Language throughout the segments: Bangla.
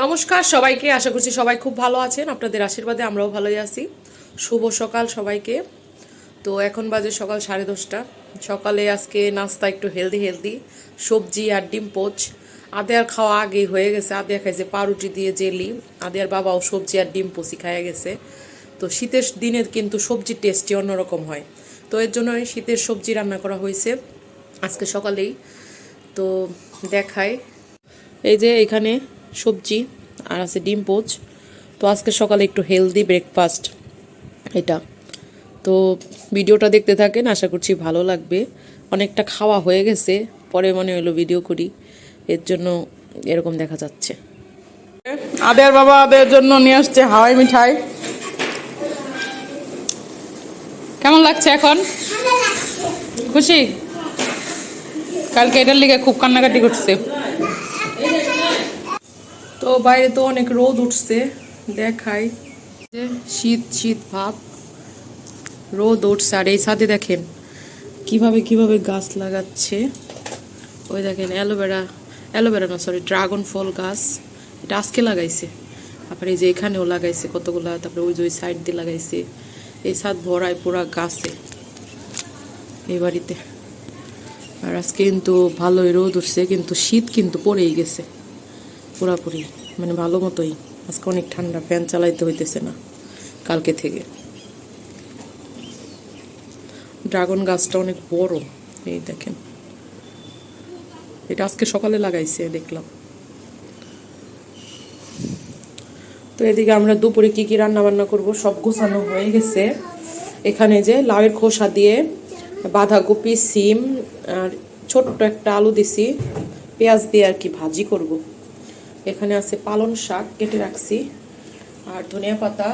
নমস্কার সবাইকে, আশা করছি সবাই খুব ভালো আছেন। আপনাদের আশীর্বাদে আমরাও ভালোই আছি। শুভ সকাল সবাইকে। তো এখন বাজে সকাল সাড়ে দশটা। সকালে আজকে নাস্তা একটু হেলদি হেলদি, সবজি আর ডিম পোচ। আদেয়ার খাওয়া আগেই হয়ে গেছে। আদেয়া খাইছে পাউরুটি দিয়ে জেলি। আদেয়ার বাবাও সবজি আর ডিম পোচি খাইয়া গেছে। তো শীতের দিনে কিন্তু সবজির টেস্টই অন্যরকম হয়। তো এর জন্য শীতের সবজি রান্না করা হয়েছে আজকে সকালেই। তো দেখায় এই যে এখানে সবজি আর আছে ডিম পোচ। তো আজকে সকালে একটু হেলদি ব্রেকফাস্ট এটা। তো ভিডিওটা দেখতে থাকেন আশা করছি ভালো লাগবে। অনেকটা খাওয়া হয়ে গেছে পরে মনে হলো ভিডিও করি। এর জন্য এরকম দেখা যাচ্ছে। আদের বাবা আদের জন্য নিয়ে আসছে হাওয়াই মিঠাই। কেমন লাগছে এখন? খুশি? কালকে এটার লিগে খুব কান্নাকাটি করছে। তো বাইরে তো অনেক রোদ উঠছে, দেখাই। যে শীত শীত ভাব, রোদ উঠছে। আর এই ছাদে দেখেন, কীভাবে কীভাবে গাছ লাগাচ্ছে। ওই দেখেন অ্যালোভেরা অ্যালোভেরা না সরি ড্রাগন ফল গাছ। এটা আজকে লাগাইছে। তারপরে এই যে এখানেও লাগাইছে কতগুলা, তারপরে ওই যে ওই সাইড দিয়ে লাগাইছে। এই ছাদ ভরায় পুরা গাছে, এই বাড়িতে। আর আজকে কিন্তু ভালোই রোদ উঠছে, কিন্তু শীত কিন্তু পড়েই গেছে। পুরাপুরি মানে ভালো মতোই। আজকে অনেক ঠান্ডা ফ্যান চালাইতে হইতেছে না, কালকে থেকে। ড্রাগন গাছটা অনেক বড়, এই দেখেন। এটা আজকে সকালে লাগাইছে, দেখলাম। তো এদিকে আমরা দুপুরে কি কি রান্না বান্না করব, সব গোছানো হয়ে গেছে। এখানে যে লাউয়ের খোসা দিয়ে বাঁধাকপি, সিম, আর ছোট্ট একটা আলু দিছি। পেঁয়াজ দিয়ে আর কি ভাজি করব। এখানে আছে পালন শাক কেটে রাখছি, আর ধনিয়া পাতা,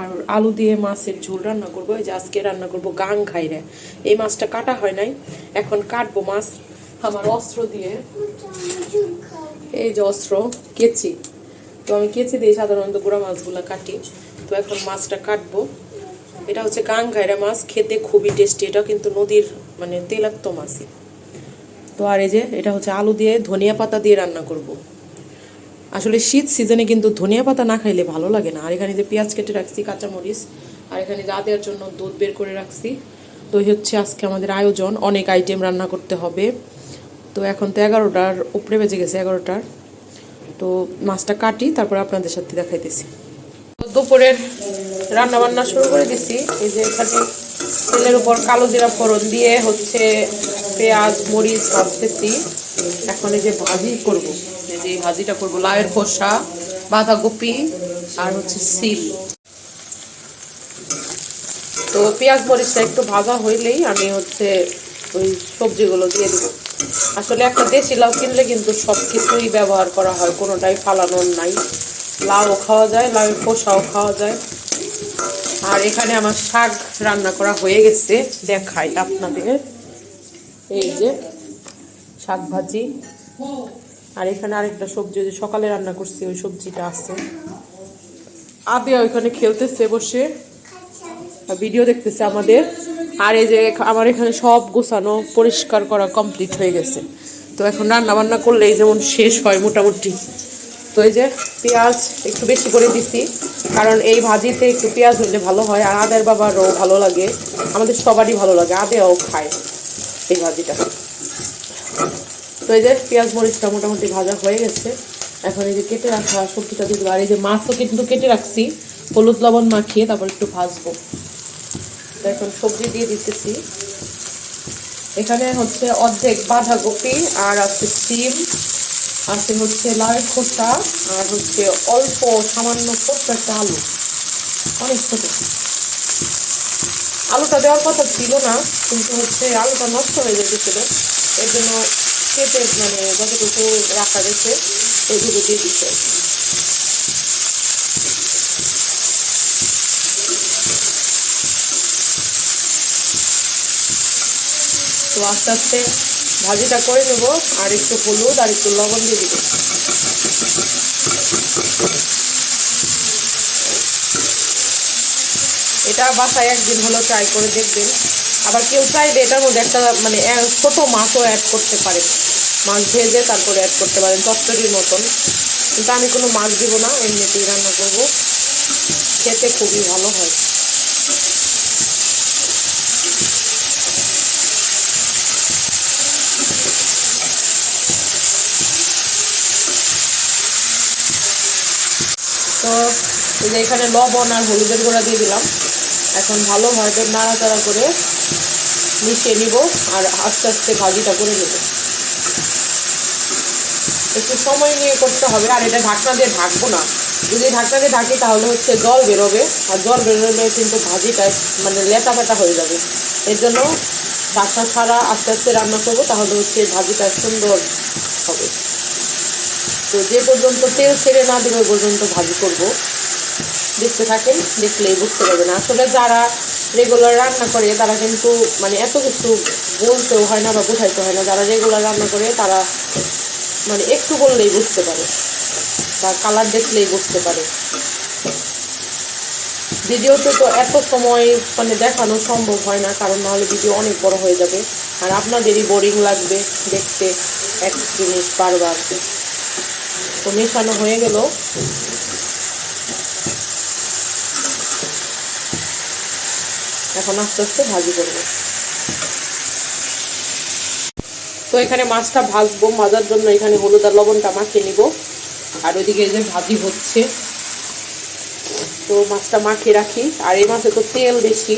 আর আলু দিয়ে মাছের ঝোল রান্না করব। এই যে আজকে রান্না করব গাং খাইরে এই মাছটা কাটা হয় নাই, এখন কাটবো মাছ আমার অস্ত্র দিয়ে। এই যে অস্ত্র, কেচি। তো আমি কেচি দিয়ে সাধারণত গুঁড়া মাছগুলো কাটি। তো এখন মাছটা কাটবো। এটা হচ্ছে গাং ঘাইরা মাছ, খেতে খুবই টেস্টি। এটা কিন্তু নদীর মানে তেলাক্ত মাছই তো আর এই যে, এটা হচ্ছে আলু দিয়ে ধনিয়া পাতা দিয়ে রান্না করব। আসলে শীত সিজনে কিন্তু ধনিয়া পাতা না খাইলে ভালো লাগে না। আর এখানে যে পেঁয়াজ কেটে রাখছি, কাঁচামরিচ, আর এখানে যা দেওয়ার জন্য দুধ বের করে রাখছি। তো হচ্ছে আজকে আমাদের আয়োজন, অনেক আইটেম রান্না করতে হবে। তো এখন তো এগারোটার, উপরে বেজে গেছে এগারোটার। তো মাছটা কাটি, তারপর আপনাদের সাথে দেখাইতেছি। দুপুরের রান্না বান্না শুরু করে দিছি। এই যে এখানে তেলের উপর কালো জিরা ফোড়ন দিয়ে হচ্ছে পেঁয়াজ, মরিচ ভাজতেছি এখন এই যে ভাজি করব। যে ভাজিটা করব। লাউয়ের খোসা, বাঁধাকপি আর হচ্ছে সিল তো পেঁয়াজ, মরিচটা একটু ভাজা হইলেই আমি হচ্ছে ওই সবজিগুলো দিয়ে দেবো। আসলে একটা দেশি লাউ কিনলে কিন্তু সব কিছুই ব্যবহার করা হয়। কোনোটাই ফালানোর নাই। লাউ খাওয়া যায়, লাউয়ের খোসাও খাওয়া যায়। আর এখানে আমার শাক রান্না করা হয়ে গেছে। দেখাই আপনাদের। এই যে শাক ভাজি। আর এখানে আরেকটা সবজি যে সকালে রান্না করছি, ওই সবজিটা আছে। আদে ওইখানে খেলতেছে বসে। ভিডিও দেখতেছে আমাদের। আর এই যে আমার এখানে সব গোছানো, পরিষ্কার করা কমপ্লিট হয়ে গেছে। তো এখন রান্না বান্না করলেই যেমন শেষ হয় মোটামুটি। তো এই যে পেঁয়াজ একটু বেশি করে দিছি, কারণ এই ভাজিতে একটু পেঁয়াজ হলে ভালো হয়, আর আদের বাবারও ভালো লাগে। আমাদের সবারই ভালো লাগে, আদেও খায়। এই ভাজিটা। তো এই যে পেঁয়াজ, মরিচটা মোটামুটি ভাজা হয়ে গেছে। এখন এই যে কেটে রাখা সবজিটা দিয়ে আর এই যে মাছও কিন্তু কেটে রাখছি। হলুদ, লবণ মাখিয়ে তারপর একটু ভাজবো। তো এখন সবজি দিয়ে দিতেছি। এখানে হচ্ছে অর্ধেক বাঁধাকপি আর আছে সিম। আছে হচ্ছে লাউয়ের খোসা আর হচ্ছে অল্প সামান্য ছোট্ট একটা আলু। অনেক ছোট। আলুটা দেওয়ার কথা ছিল না, কিন্তু হচ্ছে আলুটা নষ্ট হয়ে যেতেছিল এর জন্য কেটে মানে যতটুকু রাখা গেছে ওইটুকু দিয়ে দিচ্ছে। তো আস্তে আস্তে ভাজিটা করে নেব, আর একটু হলুদ আর একটু লবণ দিয়ে দিব। এটা বাসায় একদিন হলো ট্রাই করে দেখবেন। আবার কেউ চাইলে এটার মধ্যে একটা মানে ছোট মাছও অ্যাড করতে পারে। মাছ ভেজে তারপরে অ্যাড করতে পারেন, চচ্চড়ির মতন। কিন্তু আমি কোনো মাছ দিব না, এমনিতেই রান্না করব। খেতে খুবই ভালো হয়। তো এই যে এখানে লবণ আর হলুদের গুঁড়া দিয়ে দিলাম। এখন ভালোভাবে নাড়াচাড়া করে মিশিয়ে নিব আর আস্তে আস্তে ভাজিটা করে নেব। একটু সময় নিয়ে করতে হবে, আর এটা ঢাকনা দিয়ে ঢাকবো না। যদি ঢাকনা দিয়ে ঢাকি তাহলে হচ্ছে জল বেরোবে, আর জল বেরোলে কিন্তু ভাজিটা মানে লেটা পেটা হয়ে যাবে। এর জন্য ঢাকনা ছাড়া আস্তে আস্তে রান্না করব, তাহলে হচ্ছে ভাজিটা সুন্দর হবে। তো যে পর্যন্ত তেল ছেড়ে না দেবে পর্যন্ত ভাজি করব। দেখতে থাকেন, দেখলেই বুঝতে পারবেন। আসলে যারা রেগুলার রান্না করে, তারা কিন্তু মানে এত কিছু বলতেও হয় না বা বোঝাইতে হয় না। যারা রেগুলার রান্না করে, তারা মানে একটু বললেই বুঝতে পারে। বা কালার দেখলেই বুঝতে পারে। ভিডিওতে তো এত সময় মানে দেখানো সম্ভব হয় না, কারণ নাহলে ভিডিও অনেক বড় হয়ে যাবে। আর আপনাদেরই বোরিং লাগবে দেখতে, এক জিনিস বারবার। তো মেশানো হয়ে গেল। এখন আস্তে আস্তে ভাজি করব। তো এখানে মাছটা ভাজবো ভাজার জন্য এখানে হলুদ আর লবণটা মাখিয়ে নিব। আর ওইদিকে যে ভাজি হচ্ছে। তো মাছটা মাখিয়ে রাখি। আর এই মাছে তো তেল বেশি,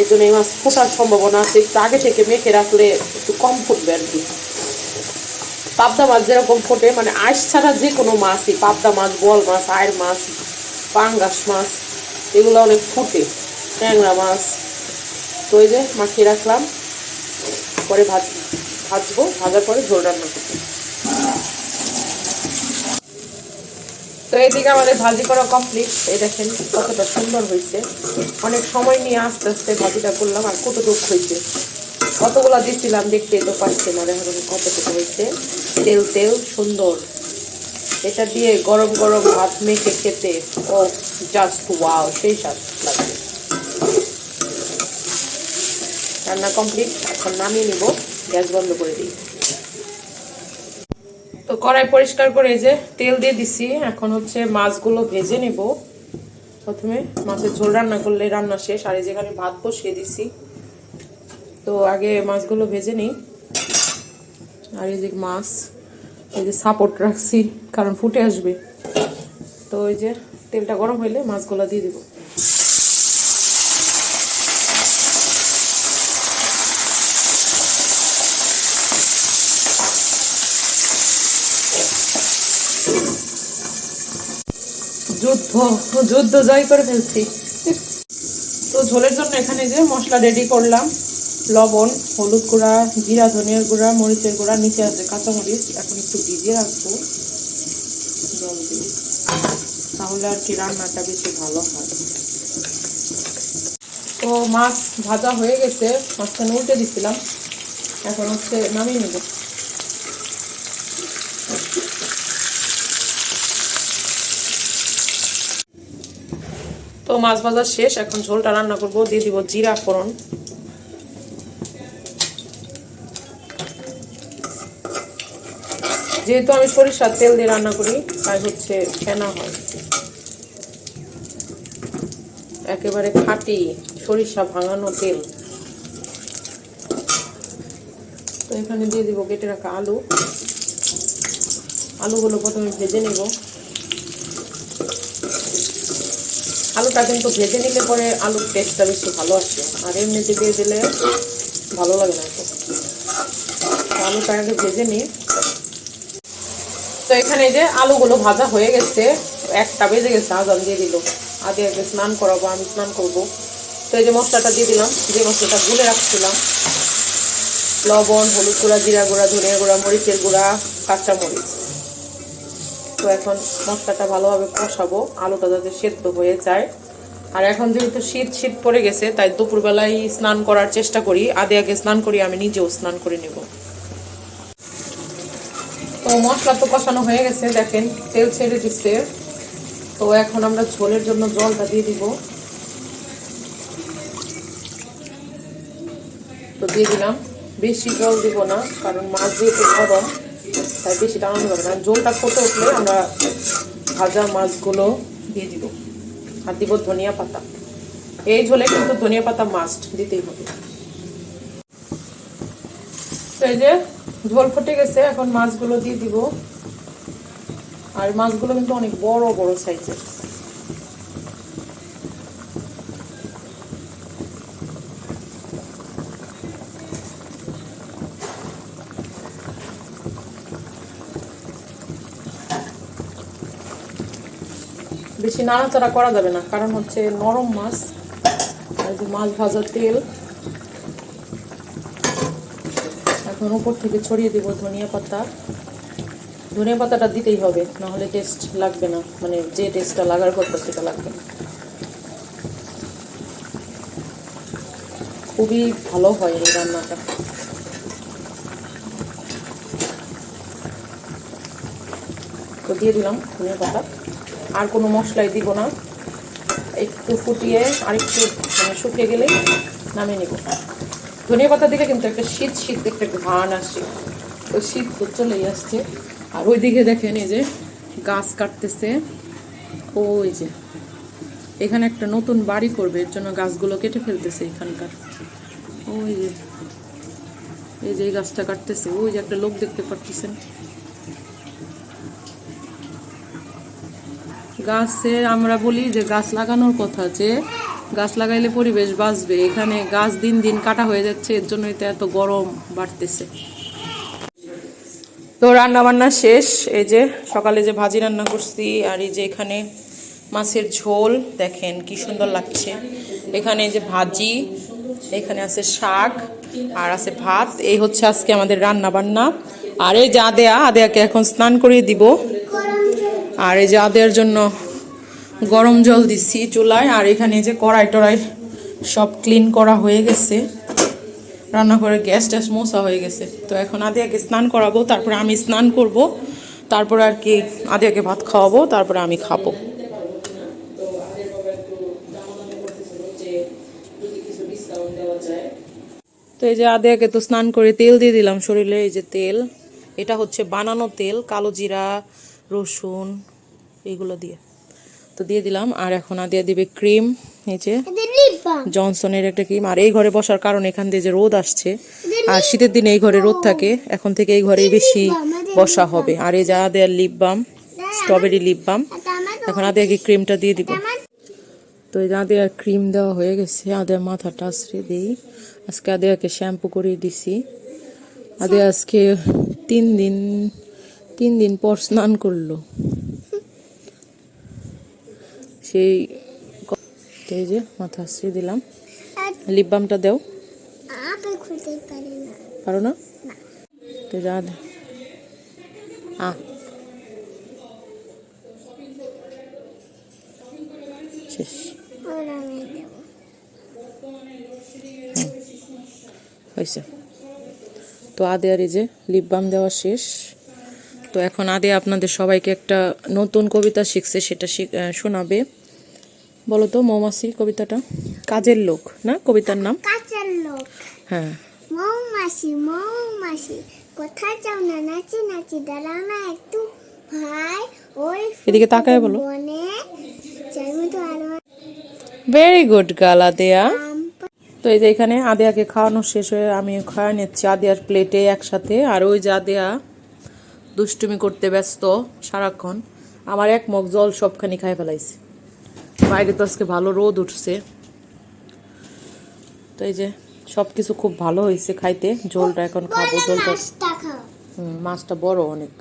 এর জন্য এই মাছ ফোটার সম্ভাবনা আছে। একটু আগে থেকে মেখে রাখলে একটু কম ফুটবে আর কি। পাবদা মাছ যেরকম ফোটে মানে আইস ছাড়া যে কোনো মাছই, পাবদা মাছ বল মাছ, আয়ের মাছ, পাঙ্গাস মাছ, এগুলো অনেক ফুটে, ট্যাংরা মাছ। তো এই যে মাখিয়ে রাখলাম। পরে ভাজ, ভাজবো, ভাজার পরে ঝোল রান্না করব। তো এইদিকে আমাদের ভাজি করা কমপ্লিট এই দেখেন কতটা সুন্দর হয়েছে। অনেক সময় নিয়ে আস্তে আস্তে ভাজিটা করলাম, আর কতটুকু হয়েছে? কতগুলা দিচ্ছিলাম দেখতে তো পাচ্ছি না, দেখো কতটুকু হয়েছে। তেল তেল সুন্দর। এটা দিয়ে গরম গরম ভাত মেখে খেতে, ও জাস্ট ওয়াও সেই স্বাদ লাগবে রান্না কমপ্লিট এখন নামিয়ে নিব, গ্যাস বন্ধ করে দিই। তো কড়াই পরিষ্কার করে যে তেল দিয়ে দিছি, এখন হচ্ছে মাছগুলো ভেজে নেব। প্রথমে মাছের ঝোল রান্না করলে রান্না শেষ, আর যেখানে ভাত বসিয়ে দিছি। তো আগে মাছগুলো ভেজে নিই। আর এই যে মাছ, এই যে সাপোর্ট রাখছি, কারণ ফুটে আসবে। তো ওই যে তেলটা গরম হইলে মাছগুলো দিয়ে দিব। যুদ্ধ যুদ্ধ জয় করে ফেলছি। তো ঝোলের জন্য এখানে যে মশলা রেডি করলাম, লবণ, হলুদ গুঁড়া, জিরা, ধনিয়ার গুঁড়া, মরিচের গুঁড়া, নিচে আছে কাঁচামরিচ, এখন একটু ভিজিয়ে রাখব। জল দিয়ে। তাহলে আর কি রান্নাটা বেশি ভালো হয়। তো মাছ ভাজা হয়ে গেছে মাছখানে উল্টে দিছিলাম। এখন হচ্ছে নামিয়ে নেব। মাছ ভাজা শেষ, এখন ঝোলটা রান্না করব, দিয়ে দিব জিরা ফোড়ন। যেহেতু আমি সরিষার তেল দিয়ে রান্না করি, তাই হচ্ছে ফেনা হয়। একেবারে খাঁটি সরিষা ভাঙানো তেল। তো এখানে দিয়ে দিব কেটে রাখা আলু। আলুগুলো প্রথমে ভেজে নেব। আলুটা কিন্তু ভেজে নিলে পরে আলুর টেস্টটা বেশি ভালো আসে। আর এমনিতে দিয়ে দিলে ভালো লাগে না তো। আলুটা আগে ভেজে নিই। তো এখানে যে আলুগুলো ভাজা হয়ে গেছে, একটা বেজে গেছে, আজান দিয়ে দিল। আগে আগে স্নান করাবো, আমি স্নান করব। তো এই যে মশলাটা দিয়ে দিলাম, যে মশলাটা গুলে রাখছিলাম, লবণ, হলুদ গুঁড়া, জিরা গুঁড়া, ধনিয়া গুঁড়া, মরিচের গুঁড়া কাঁচা মরিচ তো এখন মশলাটা ভালোভাবে কষাবো। আলুটা যাতে সেদ্ধ হয়ে যায়। আর এখন যেহেতু শীত শীত পড়ে গেছে, তাই দুপুরবেলায় স্নান করার চেষ্টা করি। আগে আগে স্নান করি, আমি নিজেও স্নান করে নেব। তো মশলা তো কষানো হয়ে গেছে, দেখেন, তেল ছেড়ে দিচ্ছে। তো এখন আমরা ঝোলের জন্য জলটা দিয়ে দিব। তো দিয়ে দিলাম। বেশি জল দিব না, কারণ মাছ যেহেতু গরম তাই বেশি টানানো যাবে না। জলটা ফুটে উঠলে আমরা ভাজা মাছগুলো দিয়ে দিব। আর দিব ধনিয়া পাতা। এই ঝোলে কিন্তু ধনিয়া পাতা মাস্ট দিতেই হবে। এই যে ঝোল ফুটে গেছে, এখন মাছগুলো দিয়ে দিব। আর মাছগুলো কিন্তু অনেক বড় বড় সাইজের বেশি নাড়াচাড়া করা যাবে না, কারণ হচ্ছে নরম মাছ, আর যে মাছ ভাজার তেল। এখন উপর থেকে ছড়িয়ে দিব ধনিয়া পাতা। ধনিয়া পাতাটা দিতেই হবে, নাহলে টেস্ট লাগবে না মানে যে টেস্টটা লাগার কথা সেটা লাগবে না। খুবই ভালো হয় এই রান্নাটা। তো দিয়ে দিলাম ধনিয়া পাতা। আর কোনো মশলাই দিব না। একটু ফুটিয়ে আর একটু মানে শুকিয়ে গেলেই নামিয়ে নিব। ধনিয়া পাতা দিলে কিন্তু একটা শীত শীত একটা ঘ্রাণ আসে। তো শীত তো চলেই আসছে। আর ওইদিকে দেখেন এই যে গাছ কাটতেছে। ওই যে এখানে একটা নতুন বাড়ি করবে, এর জন্য গাছগুলো কেটে ফেলতেছে এখানকার। ওই যে, এই যে গাছটা কাটতেছে। ওই যে একটা লোক দেখতে পাচ্ছেন গাছে আমরা বলি যে গাছ লাগানোর কথা যে গাছ লাগাইলে পরিবেশ বাঁচবে। এখানে গাছ দিন দিন কাটা হয়ে যাচ্ছে, এর জন্যই তো এত গরম বাড়তেছে। তো রান্না বান্না শেষ, এই যে সকালে যে ভাজি রান্না করছি আর এই যে এখানে মাছের ঝোল, দেখেন কি সুন্দর লাগছে। এখানে যে ভাজি, এখানে আছে শাক আর আছে ভাত। এই হচ্ছে আজকে আমাদের রান্না বান্না আর এই যে আদেয়া, আদেয়াকে এখন স্নান করিয়ে দিব। আর এই যে আদেয়ার জন্য গরম জল দিচ্ছি চুলায়, আর এখানে যে কড়াই টড়াই সব ক্লিন করা হয়ে গেছে। রান্না করে গ্যাস ট্যাস মোছা হয়ে গেছে। তো এখন আদিয়াকে স্নান করাবো, তারপরে আমি স্নান করব, তারপরে আর কি আদিয়াকে ভাত খাওয়াবো, তারপরে আমি খাব। তো এই যে আদিয়াকে তো স্নান করে তেল দিয়ে দিলাম শরীরে, এই যে তেল, এটা হচ্ছে বানানো তেল, কালো জিরা রসুন এইগুলো দিয়ে। তো দিয়ে দিলাম আর এখন আদিয়া দিবে ক্রিম এই যে জনসনের একটা ক্রিম। আর এই ঘরে বসার কারণ এখান দিয়ে যে রোদ আসছে আর শীতের দিনে এই ঘরে রোদ থাকে এখন থেকে এই ঘরে বেশি বসা হবে। আর এই যা দেয়ার lip balm strawberry lip balm এখন আদিয়াকে ক্রিমটা দিয়ে দিব। তো এই যে আদিয়ার ক্রিম দেওয়া হয়ে গেছে আদিয়ার মাথাটা আশ্রে দিই। আজকে আদিয়াকে শ্যাম্পু করিয়ে দিছি। আদিয়া আজকে তিন দিন তিন দিন পর স্নান করল। সেই এই যে মাথা আশ্রিয়ে দিলাম। লিপ বামটা দেও পারি না? তো যা। আ। শেষ। হয়েছে। তো আদে আর এই যে লিপ বাম দেওয়া শেষ। তো এখন আদে আপনাদের সবাইকে একটা নতুন কবিতা শিখছে সেটা শোনাবে। বলো তো মৌমাছি কবিতাটা? কাজের লোক না? কবিতার নাম? কাঁচার লোক। হ্যাঁ। মৌমাছি মৌমাছি কোথায় যাও না? নাচি নাচি দাঁড়াও না একটু। ভাই ওই এদিকে তাকায় বলো। ভেরি গুড গাল আদেয়া। তো এই যে এখানে আদেয়াকে খাওয়ানো শেষ হয়ে আমি খাওয়া নিচ্ছি আদেয়ার প্লেটে একসাথে। আর ওই যে আদেয়া দুষ্টুমি করতে ব্যস্ত সারাক্ষণ আমার এক মগ জল সবখানি খাই ফেলাইছে। বাইরে তো আজকে ভালো রোদ উঠছে। তো এই যে সব কিছু খুব ভালো হয়েছে খাইতে ঝোলটা এখন খাব ঝোলটা হুম, মাছটা বড় অনেক।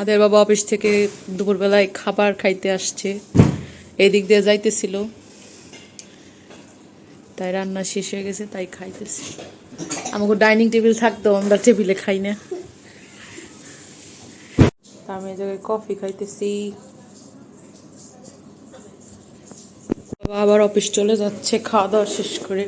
আদের বাবা অফিস থেকে দুপুরবেলায় খাবার খাইতে আসছে এই দিক দিয়ে যাইতেছিল। তাই রান্না শেষ হয়ে গেছে তাই খাইতেছি। আমাকে ডাইনিং টেবিল থাকতো আমরা টেবিলে খাই না। আমি এই জায়গায় কফি খাইতেছি। বাবা আবার অফিস চলে যাচ্ছে খাওয়া দাওয়া শেষ করে।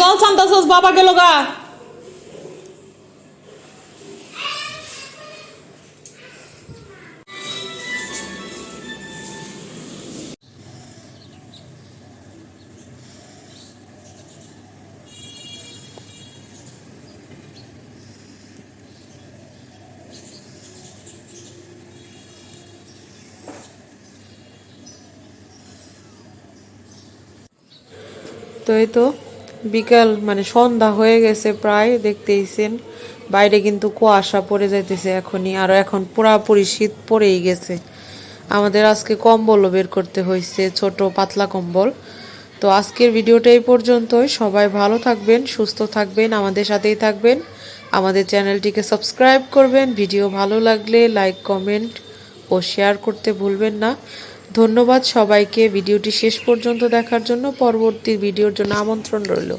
জল বাবা গেল গা। তো এই তো বিকাল মানে সন্ধ্যা হয়ে গেছে প্রায় দেখতেইছেন বাইরে কিন্তু কুয়াশা পড়ে যাইতেছে এখনই, আর এখন পুরাপুরি শীত পড়েই গেছে। আমাদের আজকে কম্বলও বের করতে হয়েছে ছোট পাতলা কম্বল। তো আজকের ভিডিওটা এই পর্যন্তই। সবাই ভালো থাকবেন, সুস্থ থাকবেন, আমাদের সাথেই থাকবেন। আমাদের চ্যানেলটিকে সাবস্ক্রাইব করবেন। ভিডিও ভালো লাগলে লাইক, কমেন্ট ও শেয়ার করতে ভুলবেন না। ধন্যবাদ সবাইকে। ভিডিওটি শেষ পর্যন্ত দেখার জন্য পরবর্তী ভিডিওর জন্য আমন্ত্রণ রইল।